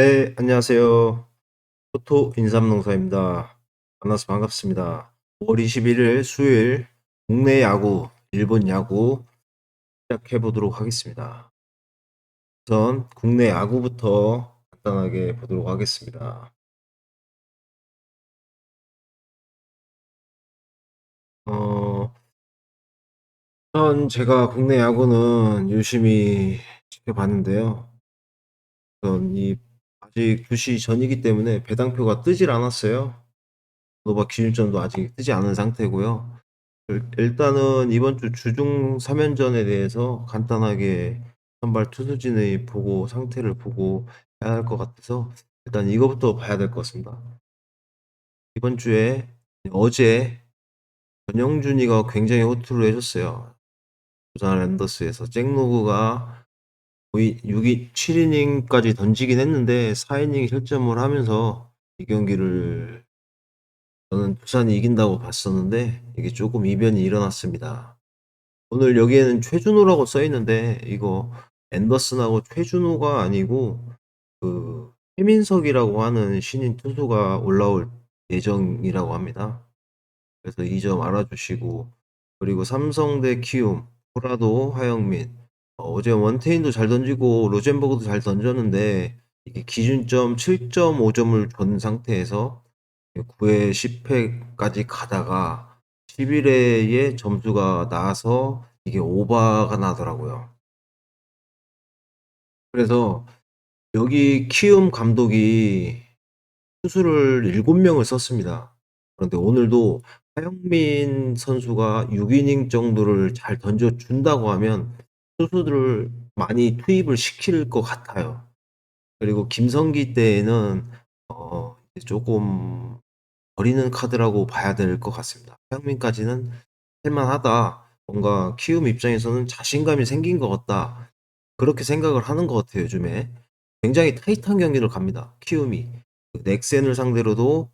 네, 안녕하세요. 토토 인삼농사입니다. 만나서 반갑습니다. 5월 21일 수요일 국내 야구, 일본 야구 시작해 보도록 하겠습니다. 우선 국내 야구부터 간단하게 보도록 하겠습니다. 어, 우선 제가 국내 야구는 유심히 지켜봤는데요. 우선 이 아직 2시 전이기 때문에 배당표가 뜨질 않았어요. 노바 기준점도 아직 뜨지 않은 상태고요. 일- 일단은 이번 주 주중 3연전에 대해서 간단하게 선발 투수진의 보고 상태를 보고 해야 할 것 같아서 일단 이거부터 봐야 될 것 같습니다. 이번 주에 어제 전영준이가 굉장히 호투를 해줬어요. 부산 랜더스에서 잭로그가 거의 6이 7이닝까지 던지긴 했는데 4이닝 실점을 하면서 이 경기를 저는 부산이 이긴다고 봤었는데 이게 조금 이변이 일어났습니다. 오늘 여기에는 최준호라고 써 있는데 이거 앤더슨하고 최준호가 아니고 그 최민석이라고 하는 신인 투수가 올라올 예정이라고 합니다. 그래서 이 점 알아주시고 그리고 삼성 대 키움 호라도 하영민 어, 어제 원태인도 잘 던지고 로젠버그도 잘 던졌는데 이게 기준점 7.5점을 준 상태에서 9회 10회까지 가다가 11회에 점수가 나서 이게 오버가 나더라고요. 그래서 여기 키움 감독이 투수를 7명을 썼습니다. 그런데 오늘도 하영민 선수가 6이닝 정도를 잘 던져준다고 하면 투수들을 많이 투입을 시킬 것 같아요. 그리고 김성기 때에는 어, 조금 버리는 카드라고 봐야 될 것 같습니다. 하영민까지는 할만하다. 뭔가 키움 입장에서는 자신감이 생긴 것 같다. 그렇게 생각을 하는 것 같아요, 요즘에. 굉장히 타이트한 경기를 갑니다. 키움이. 그 넥센을 상대로도,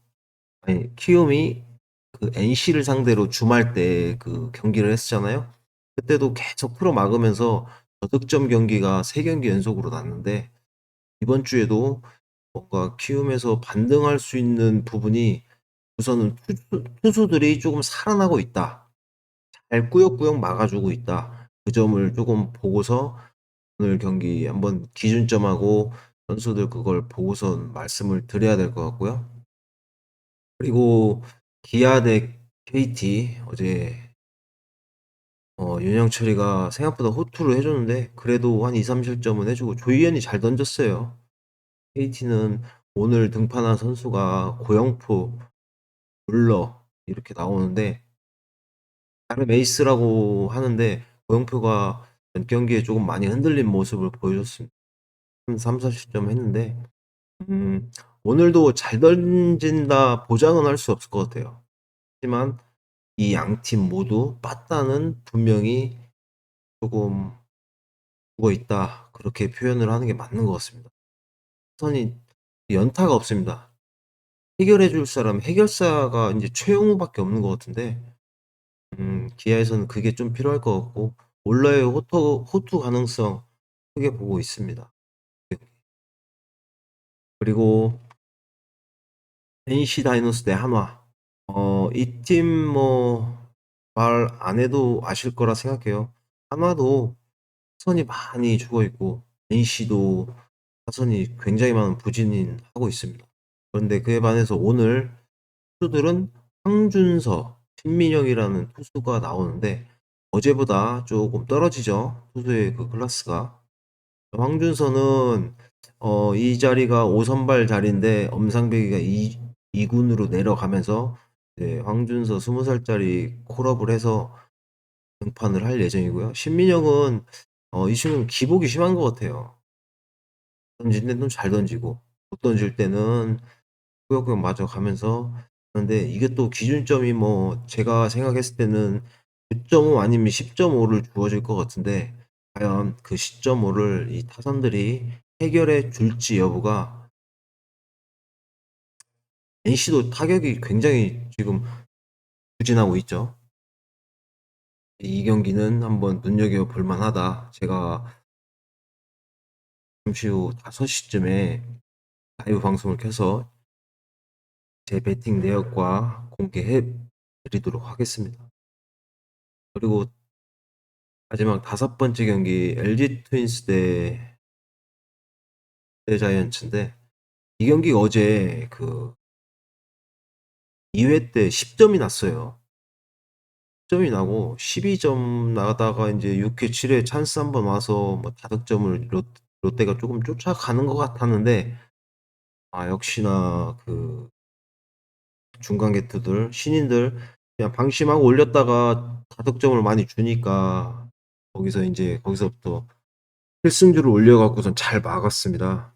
아니, 키움이 그 NC를 상대로 주말 때 그 경기를 했잖아요. 그때도 계속 풀어 막으면서 저득점 경기가 3경기 연속으로 났는데, 이번 주에도 뭔가 키움에서 반등할 수 있는 부분이 우선은 투수, 투수들이 조금 살아나고 있다. 잘 꾸역꾸역 막아주고 있다. 그 점을 조금 보고서 오늘 경기 한번 기준점하고 선수들 그걸 보고선 말씀을 드려야 될 것 같고요. 그리고 기아 대 KT 어제 어, 윤영철이가 생각보다 호투를 해 줬는데 그래도 한 2, 3실점은 해 주고 조희연이 잘 던졌어요. KT는 오늘 등판한 선수가 고영포, 물러 이렇게 나오는데 다른 에이스라고 하는데 고영표가 전 경기에 조금 많이 흔들린 모습을 보여줬습니다. 한 3, 40점 했는데 음, 오늘도 잘 던진다 보장은 할 수 없을 것 같아요. 하지만 이 양 팀 모두 빠따는 분명히 조금 죽어 있다 그렇게 표현을 하는 게 맞는 것 같습니다. 선이 연타가 없습니다. 해결해 줄 사람 해결사가 이제 최용우밖에 없는 것 같은데 음, 기아에서는 그게 좀 필요할 것 같고 올라의 호투, 호투 가능성 크게 보고 있습니다. 그리고 NC 다이노스 대 한화 어, 이 팀 뭐 말 안 해도 아실 거라 생각해요. 한화도 타선이 많이 죽어 있고 NC도 타선이 굉장히 많은 부진인 하고 있습니다. 그런데 그에 반해서 오늘 투수들은 황준서, 신민영이라는 투수가 나오는데 어제보다 조금 떨어지죠. 투수의 그 클래스가. 황준서는 어, 이 자리가 5선발 자리인데 엄상백이가 2, 2군으로 내려가면서 이제 황준서 20살짜리 콜업을 해서 등판을 할 예정이고요. 신민영은 어, 이 친구는 기복이 심한 것 같아요. 던질 때는 잘 던지고 못 던질 때는 꾸역꾸역 맞아 가면서 그런데 이게 또 기준점이 뭐 제가 생각했을 때는 9.5 아니면 10.5를 주어질 것 같은데 과연 그 10.5를 이 타선들이 해결해 줄지 여부가 NC도 타격이 굉장히 지금 부진하고 있죠. 이 경기는 한번 눈여겨 볼 만하다. 제가 잠시 후 5시쯤에 라이브 방송을 켜서 제 배팅 내역과 공개해 드리도록 하겠습니다. 그리고 마지막 다섯 번째 경기 LG 트윈스 대, 대 자이언츠인데 이 경기 어제 그 2회 때 10점이 났어요. 10점이 나고 12점 나가다가 이제 6회 7회 찬스 한번 와서 뭐 다득점을 롯, 롯데가 조금 쫓아가는 것 같았는데 아 역시나 그 중간 게트들 신인들 그냥 방심하고 올렸다가 다득점을 많이 주니까 거기서 이제 거기서부터 필승주를 올려갖고선 잘 막았습니다.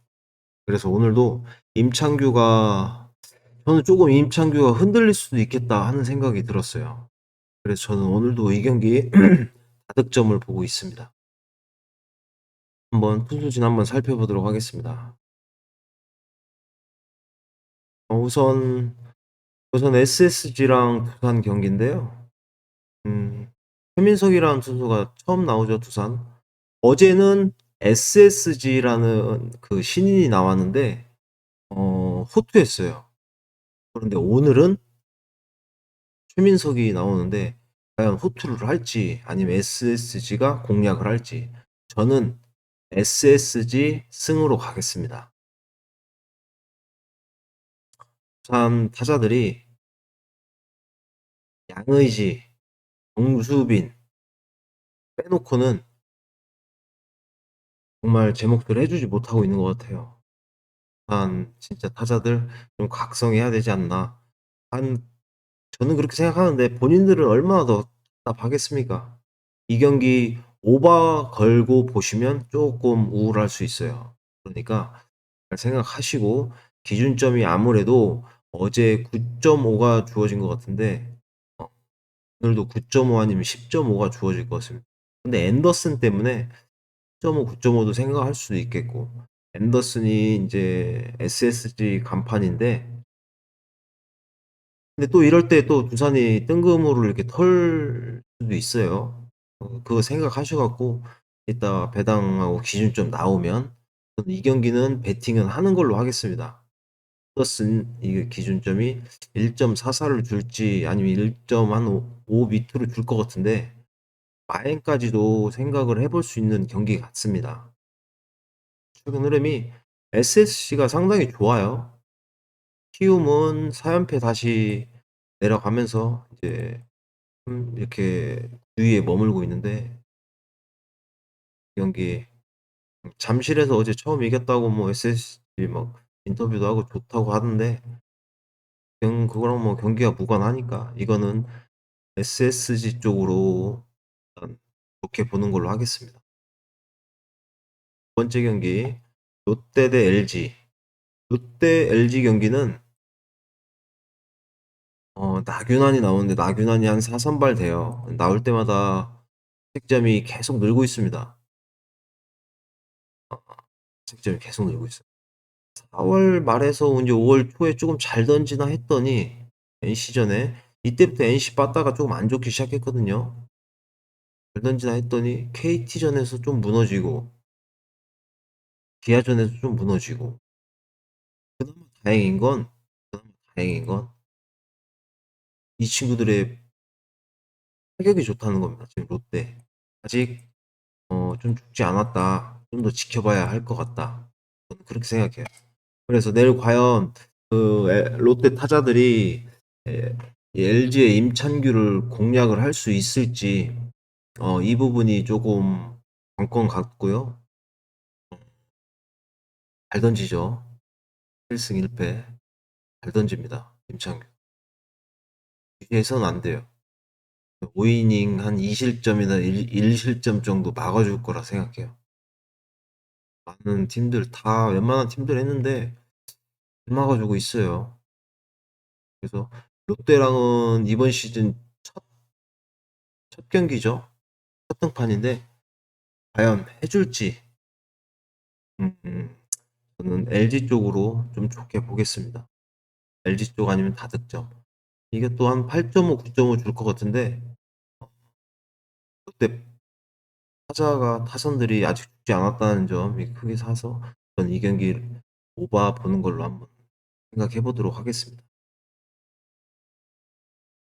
그래서 오늘도 임창규가 저는 조금 임창규가 흔들릴 수도 있겠다 하는 생각이 들었어요. 그래서 저는 오늘도 이 경기 다득점을 보고 있습니다. 한번 투수진 한번 살펴보도록 하겠습니다. 어, 우선 우선 SSG랑 두산 경기인데요. 음, 최민석이라는 투수가 처음 나오죠 두산. 어제는 SSG라는 그 신인이 나왔는데 어, 호투했어요. 그런데 오늘은 최민석이 나오는데 과연 호투를 할지 아니면 SSG가 공략을 할지 저는 SSG 승으로 가겠습니다. 부산 타자들이 양의지, 정수빈 빼놓고는 정말 제 몫을 해주지 못하고 있는 것 같아요. 한 진짜 타자들 좀 각성해야 되지 않나. 한 저는 그렇게 생각하는데 본인들은 얼마나 더 답답하겠습니까? 이 경기 오바 걸고 보시면 조금 우울할 수 있어요. 그러니까 잘 생각하시고 기준점이 아무래도 어제 9.5가 주어진 것 같은데 어, 오늘도 9.5 아니면 10.5가 주어질 것 같습니다. 근데 앤더슨 때문에 10.5, 9.5도 생각할 수도 있겠고 앤더슨이 이제 SSG 간판인데 근데 또 이럴 때 또 두산이 뜬금으로 이렇게 털 수도 있어요. 어, 그거 생각하셔 갖고 이따 배당하고 기준점 나오면 저는 이 경기는 베팅은 하는 걸로 하겠습니다. 앤더슨 이 기준점이 1.44를 줄지 아니면 1.5 밑으로 줄 것 같은데 마행까지도 생각을 해 볼 수 있는 경기 같습니다. 최근 흐름이 SSC가 상당히 좋아요. 키움은 4연패 다시 내려가면서 이제 좀 이렇게 9위에 머물고 있는데 이 경기 잠실에서 어제 처음 이겼다고 뭐 SSG 막 인터뷰도 하고 좋다고 하던데 경 그거랑 뭐 경기가 무관하니까 이거는 SSG 쪽으로 좋게 보는 걸로 하겠습니다. 두 번째 경기 롯데 대 LG 롯데 LG 경기는 어, 나균환이 나오는데 나균환이 한 4선발 돼요. 나올 때마다 득점이 계속 늘고 있습니다. 어, 득점이 계속 늘고 있어요. 4월 말에서 이제 5월 초에 조금 잘 던지나 했더니 NC전에 이때부터 NC 빠따가 조금 안 좋기 시작했거든요. 잘 던지나 했더니 KT전에서 좀 무너지고 기아전에서 좀 무너지고 그나마 다행인 건 그나마 다행인 건 이 친구들의 타격이 좋다는 겁니다. 지금 롯데 아직 어, 좀 죽지 않았다. 좀 더 지켜봐야 할 것 같다. 그렇게 생각해요. 그래서 내일 과연 그 에- 롯데 타자들이 LG의 임찬규를 공략을 할 수 있을지 어, 이 부분이 조금 관건 같고요. 잘 던지죠. 1승 1패 잘 던집니다. 임창규. 뒤에서는 안 돼요. 5이닝 한 2실점이나 1, 실점 정도 막아줄 거라 생각해요. 많은 팀들 다 웬만한 팀들 했는데 못 막아주고 있어요. 그래서 롯데랑은 이번 시즌 첫, 첫 경기죠. 첫 등판인데 과연 해줄지 음, 음, 저는 LG 쪽으로 좀 좋게 보겠습니다. LG 쪽 아니면 다득점. 이게 또 한 8.5, 9.5 줄 것 같은데 롯데 타자가 타선들이 아직 죽지 않았다는 점이 크게 사서 저는 이 경기 오바 보는 걸로 한번 생각해 보도록 하겠습니다.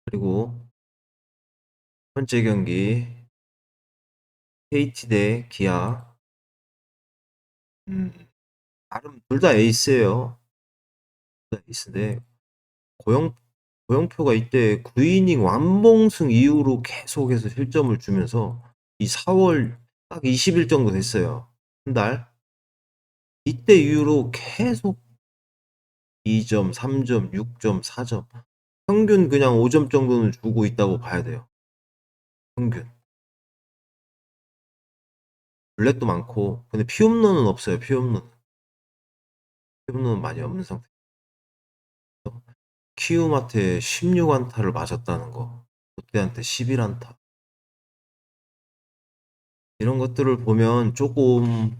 그리고 첫 번째 경기 KT 대 기아. 음, 나름 둘 다 에이스예요. 둘 다 에이스인데 고영 고영표가 이때 9이닝 완봉승 이후로 계속해서 실점을 주면서 이 4월 딱 20일 정도 됐어요. 한 달. 이때 이후로 계속 2점, 3점, 6점, 4점. 평균 그냥 5점 정도는 주고 있다고 봐야 돼요. 평균. 블랙도 많고 근데 피홈런은 없어요. 피홈런. 피홈런은 많이 없는 상태. 키움한테 16안타를 맞았다는 거. 롯데한테 11안타. 이런 것들을 보면 조금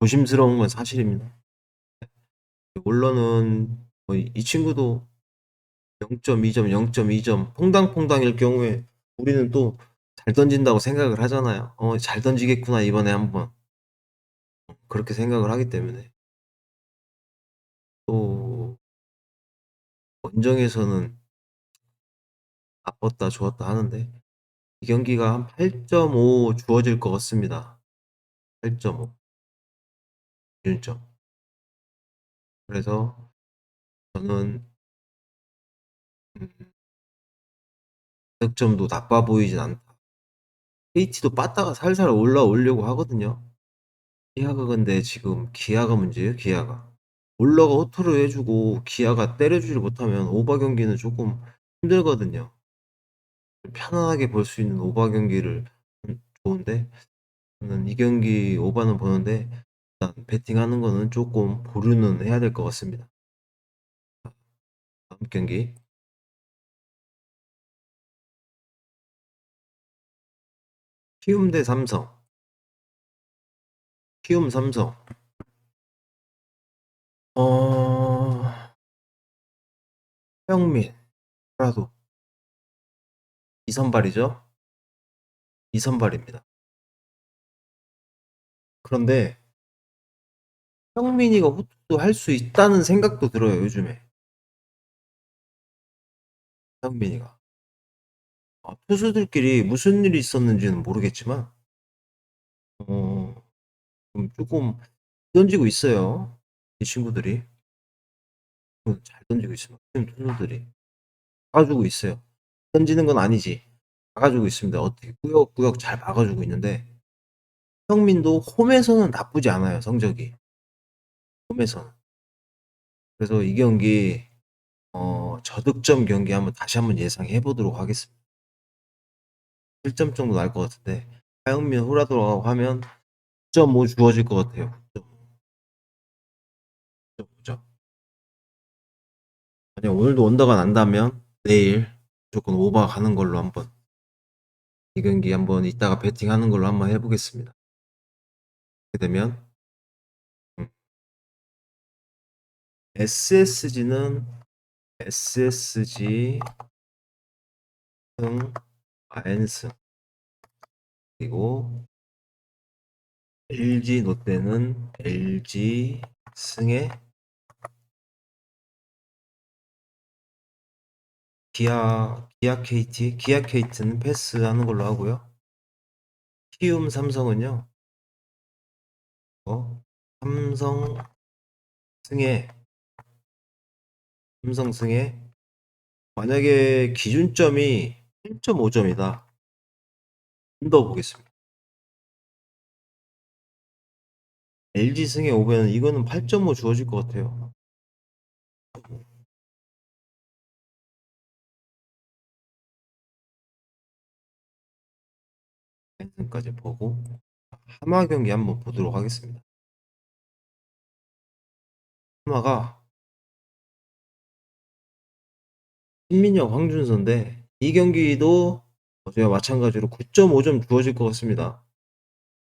조심스러운 건 사실입니다. 물론은 뭐이 친구도 0.2점, 0.2점 퐁당퐁당일 경우에 우리는 또 잘 던진다고 생각을 하잖아요. 어, 잘 던지겠구나 이번에 한번 그렇게 생각을 하기 때문에 또 원정에서는 나빴다 좋았다 하는데 이 경기가 한 8.5 주어질 것 같습니다. 8.5 기준점. 그래서 저는 음, 득점도 나빠 보이진 않다. KT도 빠따가 살살 올라오려고 하거든요. 기아가 근데 지금 기아가 문제예요. 기아가 올라가 호투를 해 주고 기아가 때려주지 못하면 오바 경기는 조금 힘들거든요. 편안하게 볼 수 있는 오바 경기를 음, 좋은데 저는 이 경기 오바는 보는데 일단 배팅하는 거는 조금 보류는 해야 될 것 같습니다. 다음 경기 키움 대 삼성 키움 삼성 어 형민 라도. 이선발이죠? 이선발입니다. 그런데 형민이가 호투도 할 수 있다는 생각도 들어요 요즘에. 형민이가. 아, 투수들끼리 무슨 일이 있었는지는 모르겠지만 어, 좀 조금 던지고 있어요. 이 친구들이 잘 던지고 있어요. 팀 투수들이 막아주고 있어요. 던지는 건 아니지. 막아주고 있습니다. 어떻게 꾸역꾸역 잘 막아주고 있는데 형민도 홈에서는 나쁘지 않아요. 성적이 홈에서는. 그래서 이 경기 어, 저득점 경기 한번 다시 한번 예상해 보도록 하겠습니다. 1점 정도 날 것 같은데 하영민 호라도라고 하면 9.5 주어질 것 같아요. 만약 오늘도 원더가 난다면 내일 무조건 오버 가는 걸로 한번 이 경기 한번 이따가 배팅하는 걸로 한번 해보겠습니다. 그렇게 되면 음. SSG는 SSG 승 아엔스 그리고 LG 롯데는 LG 승에 기아 기아 KT 기아 KT는 패스하는 걸로 하고요. 키움 삼성은요. 어, 삼성 승에 삼성 승에 만약에 기준점이 1.5점이다. 더 보겠습니다. LG 승에 오면 이거는 8.5 주어질 것 같아요. 펜슨까지 보고 하마 경기 한번 보도록 하겠습니다. 하마가 신민혁, 황준서인데 이 경기도 어제와 마찬가지로 9.5점 주어질 것 같습니다.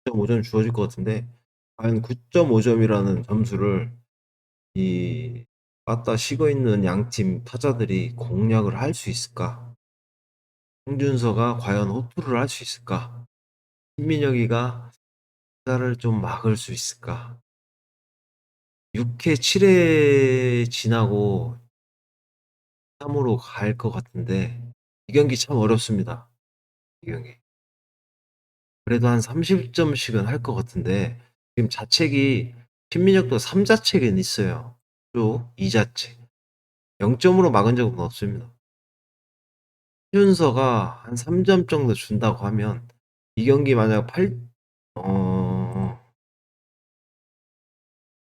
9.5점 주어질 것 같은데 과연 9.5점이라는 점수를 이 빠따 식어 있는 양팀 타자들이 공략을 할 수 있을까? 홍준서가 과연 호투를 할 수 있을까? 신민혁이가 타자를 좀 막을 수 있을까? 6회, 7회 지나고 3으로 갈 것 같은데 이 경기 참 어렵습니다. 이 경기. 그래도 한 30점씩은 할 것 같은데 지금 자책이 신민혁도 3자책은 있어요. 또 2자책. 0점으로 막은 적은 없습니다. 최준서가 한 3점 정도 준다고 하면 이 경기 만약 8, 어,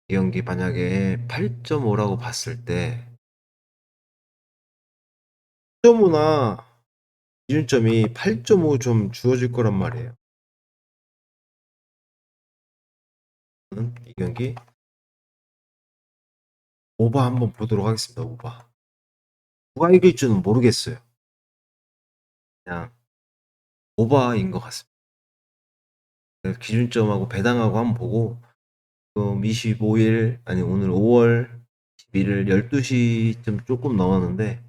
이 경기 만약에 8.5라고 봤을 때 8.5나 기준점이 8.5좀 주어질 거란 말이에요. 저는 이 경기 오바 한번 보도록 하겠습니다. 오바. 누가 이길 줄은 모르겠어요. 그냥 오바인 것 같습니다. 기준점하고 배당하고 한번 보고 지금 25일 아니 오늘 5월 11일 12시쯤 조금 넘었는데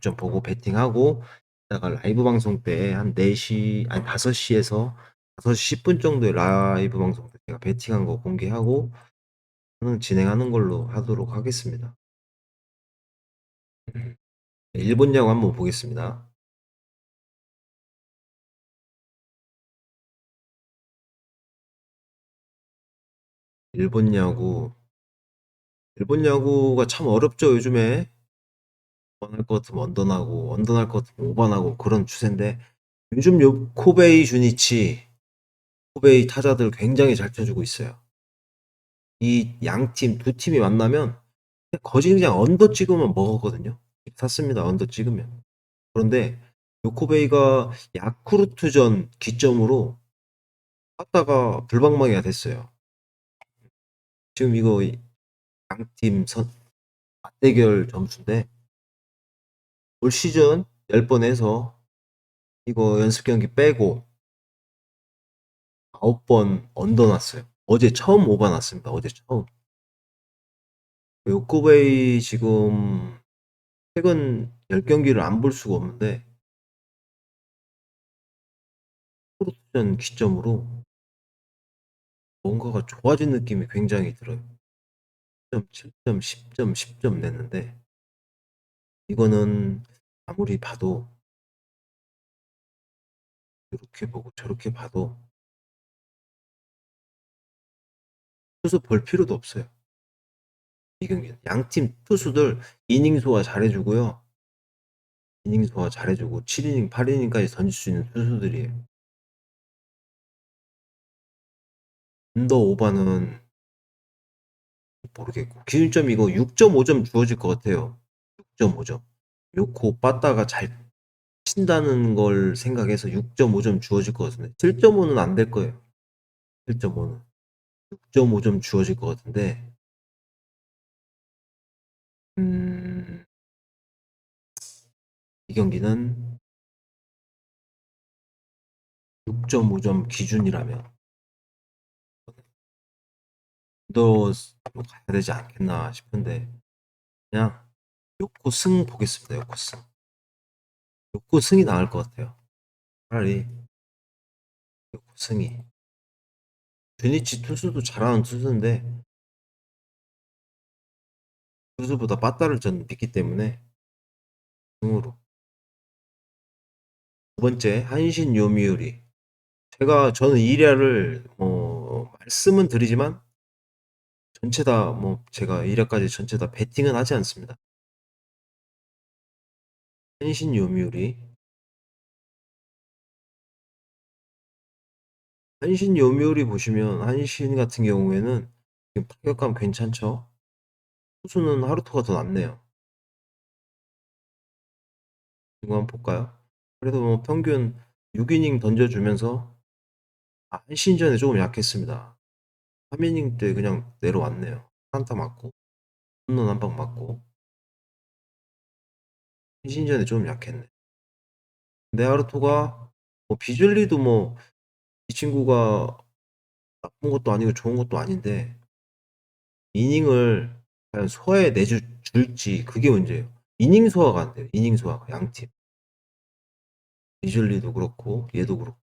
좀 보고 베팅하고 이따가 라이브 방송 때 한 4시 아니 5시에서 5시 10분 정도의 라이브 방송 때 제가 베팅한 거 공개하고 진행하는 걸로 하도록 하겠습니다. 일본 야구 한번 보겠습니다. 일본 야구 일본 야구가 참 어렵죠 요즘에 원할 것 같으면 언던하고 언던할 것 같으면 오반하고 그런 추세인데 요즘 요 코베이 주니치 코베이 타자들 굉장히 잘 쳐주고 있어요. 이 양 팀 두 팀이 만나면 거진 그냥 언더 찍으면 먹었거든요. 샀습니다. 언더 찍으면. 그런데 요코베이가 야쿠르트전 기점으로 갔다가 불방망이가 됐어요. 지금 이거 양팀 선 맞대결 점수인데 올 시즌 10번 해서 이거 연습 경기 빼고 9번 언더 났어요. 어제 처음 오바 났습니다. 어제 처음. 요코베이 지금 최근 10경기를 안 볼 수가 없는데 프로토전 기점으로 뭔가가 좋아진 느낌이 굉장히 들어요. 7점, 10점, 10점 냈는데 이거는 아무리 봐도 이렇게 보고 저렇게 봐도 투수 볼 필요도 없어요. 이 경기는 양팀 투수들 이닝 소화 잘해주고요. 이닝 소화 잘해주고 7이닝, 8이닝까지 던질 수 있는 투수들이에요. 언더 오바는 모르겠고 기준점 이거 6.5점 주어질 것 같아요. 6.5점. 요코 빠따가 잘 친다는 걸 생각해서 6.5점 주어질 것 같은데 7.5는 안 될 거예요. 7.5는 6.5점 주어질 것 같은데 음, 이 경기는 6.5점 기준이라면 더 가야 되지 않겠나 싶은데 그냥 요코 승 보겠습니다. 요코 승. 요코 승이 나을 것 같아요. 차라리 요코 승이. 드니치 투수도 잘하는 투수인데 투수보다 빠따를 저는 믿기 때문에 승으로. 두 번째 한신 요미우리. 제가 저는 이랴를 뭐 말씀은 드리지만 전체 다 뭐 제가 1회까지 전체 다 베팅은 하지 않습니다. 한신 요미우리 한신 요미우리 보시면 한신 같은 경우에는 타격감 괜찮죠? 투수는 하루토가 더 낫네요. 이거 한번 볼까요? 그래도 뭐 평균 6이닝 던져주면서 아, 한신전에 조금 약했습니다. 3이닝 때 그냥 내려왔네요. 한타 맞고 홈런 한 방 맞고 신전에 좀 약했네. 네아르토가 뭐 비줄리도 뭐 이 친구가 나쁜 것도 아니고 좋은 것도 아닌데 이닝을 과연 소화해 내줄 줄지 그게 문제예요. 이닝 소화가 안 돼요. 이닝 소화가 양팀. 비줄리도 그렇고 얘도 그렇고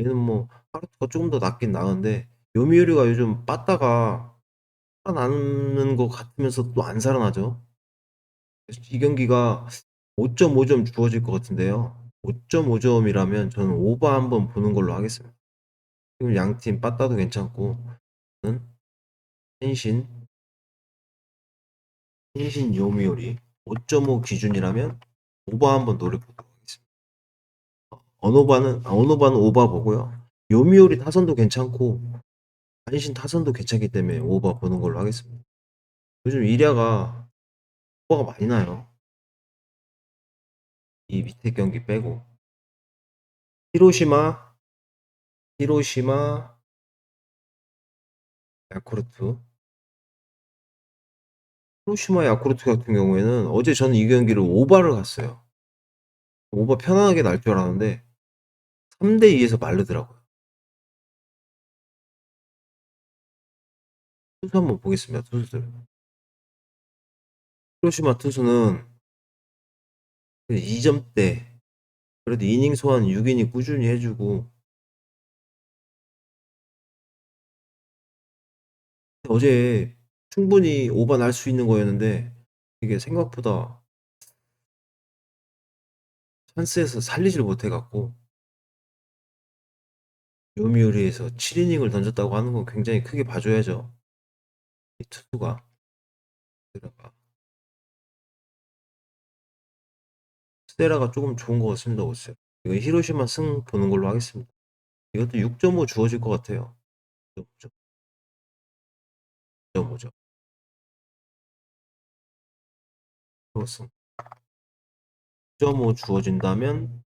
얘는 뭐 하루토가 조금 더 낫긴 나은데 요미우리가 요즘 빠따가 살아나는 것 같으면서 또 안 살아나죠. 그래서 이 경기가 5.5점 주어질 것 같은데요. 5.5점이라면 저는 오버 한번 보는 걸로 하겠습니다. 지금 양팀 빠따도 괜찮고 저는 텐신 텐신 요미우리 5.5 기준이라면 오버 한번 노려보도록 하겠습니다. 언오바는 아, 언오바는 오버 보고요. 요미우리 타선도 괜찮고 한신 타선도 괜찮기 때문에 오버 보는 걸로 하겠습니다. 요즘 이랴가 오버가 많이 나요. 이 밑에 경기 빼고 히로시마 히로시마 야쿠르트 히로시마 야쿠르트 같은 경우에는 어제 저는 이 경기를 오바를 갔어요. 오바 편안하게 날 줄 알았는데 3대 2에서 말르더라고요. 투수 한번 보겠습니다. 투수들. 히로시마 투수는 2점대 그래도 이닝 소환 6이닝 꾸준히 해주고 어제 충분히 날수 있는 거였는데 이게 생각보다 찬스에서 살리질 못해갖고 요미우리에서 7이닝을 던졌다고 하는 건 굉장히 크게 봐줘야죠. 이 투수가 스테라가 스테라가 조금 좋은 것 같습니다. 오스. 이거 히로시마 승 보는 걸로 하겠습니다. 이것도 6.5 주어질 것 같아요. 6.5죠. 6.5죠. 승. 6.5 주어진다면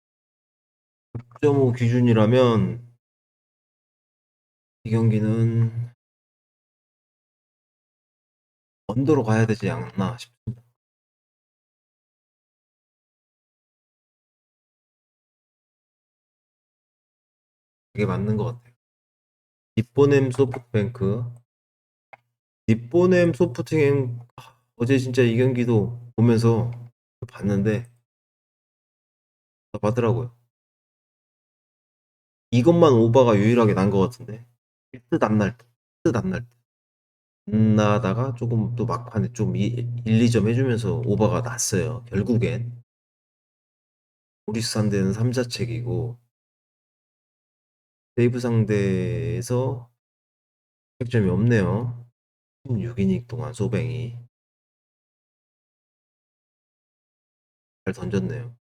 6.5 기준이라면 이 경기는 언더로 가야 되지 않나 싶습니다. 그게 맞는 것 같아요. 니뽀넴 소프트뱅크 니뽀넴 소프트뱅 어제 진짜 이 경기도 보면서 봤는데 답하더라고요. 이것만 오바가 유일하게 난 것 같은데 뜻 안날 듯, 뜻안날 듯. 안 나다가 조금 또 막판에 좀 1, 2점 해 주면서 오바가 났어요. 결국엔 우리스 상대는 3 자책이고 세이브 상대에서 득점이 없네요. 16 이닝 동안 소뱅이 잘 던졌네요.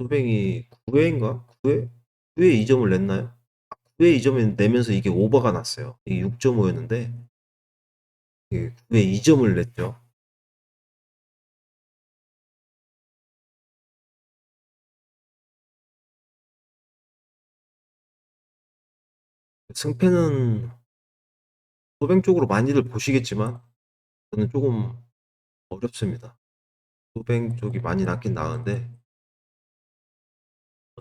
소뱅이 9회인가? 9회? 9회 2점을 냈나요? 9회 2점을 내면서 이게 오버가 났어요. 이게 6.5였는데 이게 9회 2점을 냈죠. 승패는 소뱅 쪽으로 많이들 보시겠지만 저는 조금 어렵습니다. 소뱅 쪽이 많이 낫긴 나은데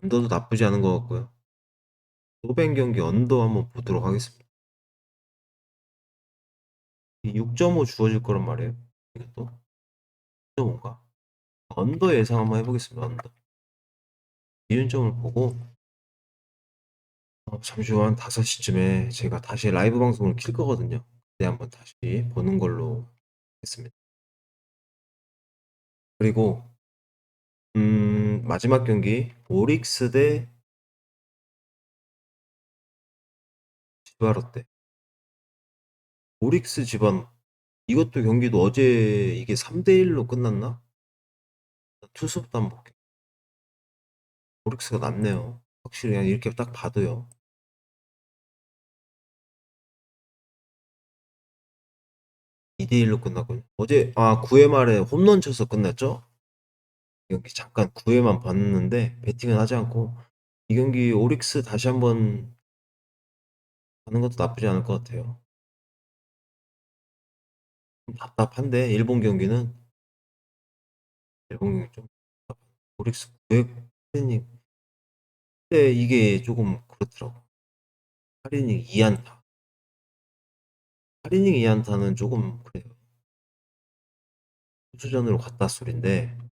언더도 나쁘지 않은 것 같고요. 소뱅 경기 언더 한번 보도록 하겠습니다. 6.5 주어질 거란 말이에요. 이것도 6.5가 언더 예상 한번 해보겠습니다. 언더 기준점을 보고 어, 잠시 후 한 5시쯤에 제가 다시 라이브 방송을 킬 거거든요. 그때 한번 다시 보는 걸로 하겠습니다. 그리고 음, 마지막 경기 오릭스 대 지바롯데 오릭스 집안 이것도 경기도 어제 이게 3대 1로 끝났나? 투수부터 한번 볼게요. 오릭스가 낫네요. 확실히 그냥 이렇게 딱 봐도요. (2대 1로) 끝났군요. 어제 아 9회 말에 홈런 쳐서 끝났죠? 이 경기 잠깐 9 회만 봤는데 배팅은 하지 않고 이 경기 오릭스 다시 한번 가는 것도 나쁘지 않을 것 같아요. 좀 답답한데 일본 경기는 일본 경기 좀. 오릭스 9회 8이닝 근데 이게 조금 그렇더라고. 8이닝 2안타. 8이닝 2안타는 조금 그래요. 투수전으로 갔다 소린데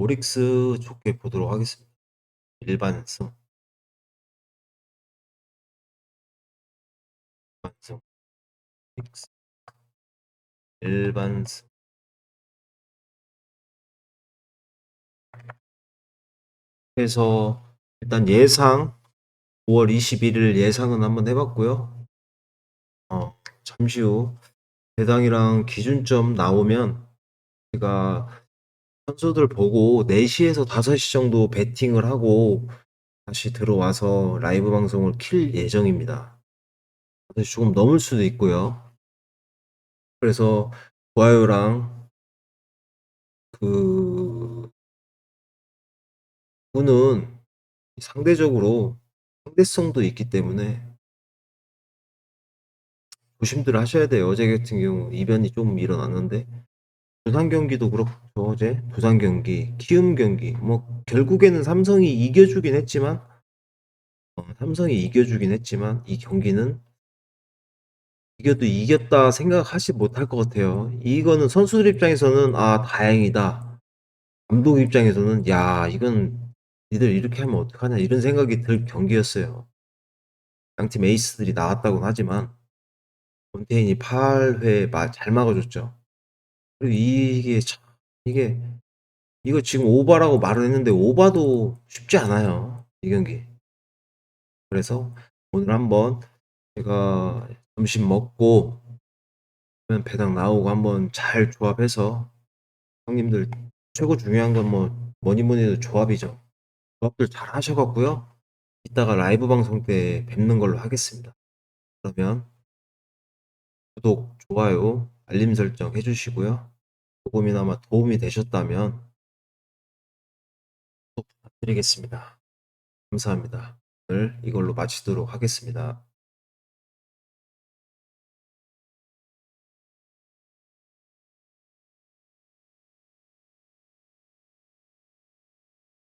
오릭스 좋게 보도록 하겠습니다. 일반승. 일반승. 오릭스. 일반승. 그래서 일단 예상 5월 21일 예상은 한번 해봤고요. 어, 잠시 후 배당이랑 기준점 나오면 제가 선수들 보고 4시에서 5시 정도 배팅을 하고 다시 들어와서 라이브 방송을 킬 예정입니다. 조금 넘을 수도 있고요. 그래서 좋아요랑 그 분은 상대적으로 상대성도 있기 때문에 조심들 하셔야 돼요. 어제 같은 경우 이변이 좀 일어났는데 부산 경기도 그렇고 어제 부산 경기, 키움 경기 뭐 결국에는 삼성이 이겨주긴 했지만 어, 삼성이 이겨주긴 했지만 이 경기는 이겨도 이겼다 생각하지 못할 것 같아요. 이거는 선수들 입장에서는 아 다행이다. 감독 입장에서는 야 이건 니들 이렇게 하면 어떡하냐 이런 생각이 들 경기였어요. 양팀 에이스들이 나왔다고는 하지만 몬테인이 8회 잘 막아줬죠. 그리고 이게 참 이게 이거 지금 오바라고 말을 했는데 오바도 쉽지 않아요. 이 경기. 그래서 오늘 한번 제가 점심 먹고 배당 나오고 한번 잘 조합해서 형님들 최고 중요한 건 뭐 뭐니 뭐니 해도 조합이죠. 조합들 잘 하셔갖고요. 이따가 라이브 방송 때 뵙는 걸로 하겠습니다. 그러면 구독, 좋아요, 알림 설정 해주시고요. 조금이나마 도움이 되셨다면 부탁드리겠습니다. 감사합니다. 오늘 이걸로 마치도록 하겠습니다.